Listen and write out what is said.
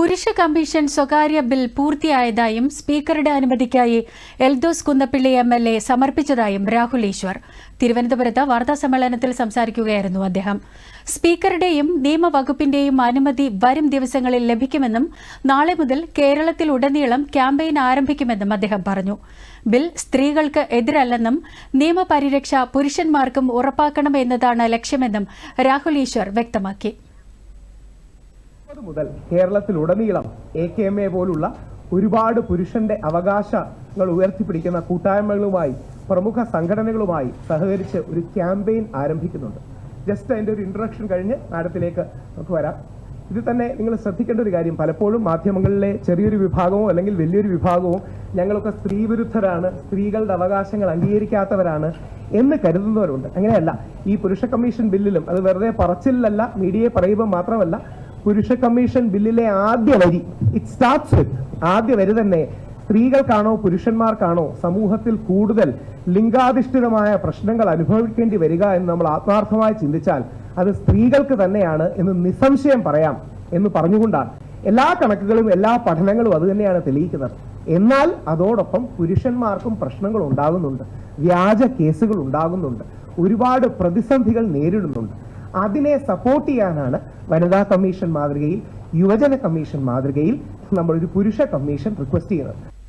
പുരുഷ കമ്മീഷൻ സ്വകാര്യ ബിൽ പൂർത്തിയായതായും സ്പീക്കറുടെ അനുമതിക്കായി Eldhose Kunnappilly M L A സമർപ്പിച്ചതായും Rahul Easwar. തിരുവനന്തപുരത്ത് വാർത്താസമ്മേളനത്തിൽ സംസാരിക്കുകയായിരുന്നു അദ്ദേഹം. സ്പീക്കറുടെയും നിയമവകുപ്പിന്റെയും അനുമതി വരും ദിവസങ്ങളിൽ ലഭിക്കുമെന്നും നാളെ മുതൽ കേരളത്തിലുടനീളം ക്യാമ്പയിൻ ആരംഭിക്കുമെന്നും അദ്ദേഹം പറഞ്ഞു. ബിൽ സ്ത്രീകൾക്ക് എതിരല്ലെന്നും നിയമപരിരക്ഷ പുരുഷന്മാർക്കും ഉറപ്പാക്കണമെന്നതാണ് ലക്ഷ്യമെന്നും രാഹുൽ ഈശ്വർ വ്യക്തമാക്കി. മുപ്പത് മുതൽ കേരളത്തിലുടനീളം എ കെ എം എ പോലുള്ള ഒരുപാട് പുരുഷന്റെ അവകാശങ്ങൾ ഉയർത്തിപ്പിടിക്കുന്ന കൂട്ടായ്മകളുമായി പ്രമുഖ സംഘടനകളുമായി സഹകരിച്ച് ഒരു ക്യാമ്പയിൻ ആരംഭിക്കുന്നുണ്ട്. ജസ്റ്റ് അതിന്റെ ഒരു ഇൻട്രൊഡക്ഷൻ കഴിഞ്ഞ് മാഡത്തിലേക്ക് നമുക്ക് വരാം. ഇത് തന്നെ നിങ്ങൾ ശ്രദ്ധിക്കേണ്ട ഒരു കാര്യം പലപ്പോഴും മാധ്യമങ്ങളിലെ ചെറിയൊരു വിഭാഗമോ അല്ലെങ്കിൽ വലിയൊരു വിഭാഗവും ഞങ്ങളൊക്കെ സ്ത്രീവിരുദ്ധരാണ് സ്ത്രീകളുടെ അവകാശങ്ങൾ അംഗീകരിക്കാത്തവരാണ് എന്ന് കരുതുന്നവരുണ്ട്. അങ്ങനെയല്ല ഈ പുരുഷ കമ്മീഷൻ ബില്ലിലും അത് വെറുതെ പറച്ചിലല്ല മീഡിയയെ പറയുമ്പോൾ മാത്രമല്ല പുരുഷ കമ്മീഷൻ ബില്ലിലെ ആദ്യ വരി. ഇറ്റ് സ്റ്റാർട്ട്സ് വിത്ത് ആദ്യ വരി തന്നെ. സ്ത്രീകൾക്കാണോ പുരുഷന്മാർക്കാണോ സമൂഹത്തിൽ കൂടുതൽ ലിംഗാധിഷ്ഠിതമായ പ്രശ്നങ്ങൾ അനുഭവിക്കേണ്ടി വരിക എന്ന് നമ്മൾ ആത്മാർത്ഥമായി ചിന്തിച്ചാൽ അത് സ്ത്രീകൾക്ക് തന്നെയാണ് എന്ന് നിസ്സംശയം പറയാം എന്ന് പറഞ്ഞുകൊണ്ടാണ്. എല്ലാ കണക്കുകളും എല്ലാ പഠനങ്ങളും അത് തന്നെയാണ് തെളിയിക്കുന്നത്. എന്നാൽ അതോടൊപ്പം പുരുഷന്മാർക്കും പ്രശ്നങ്ങൾ ഉണ്ടാകുന്നുണ്ട്. വ്യാജ കേസുകൾ ഉണ്ടാകുന്നുണ്ട്. ഒരുപാട് പ്രതിസന്ധികൾ നേരിടുന്നുണ്ട്. അതിനെ സപ്പോർട്ട് ചെയ്യാനാണ് വനിതാ കമ്മീഷൻ മാതൃകയിൽ യുവജന കമ്മീഷൻ മാതൃകയിൽ നമ്മളൊരു പുരുഷ കമ്മീഷൻ റിക്വസ്റ്റ് ചെയ്യുന്നത്.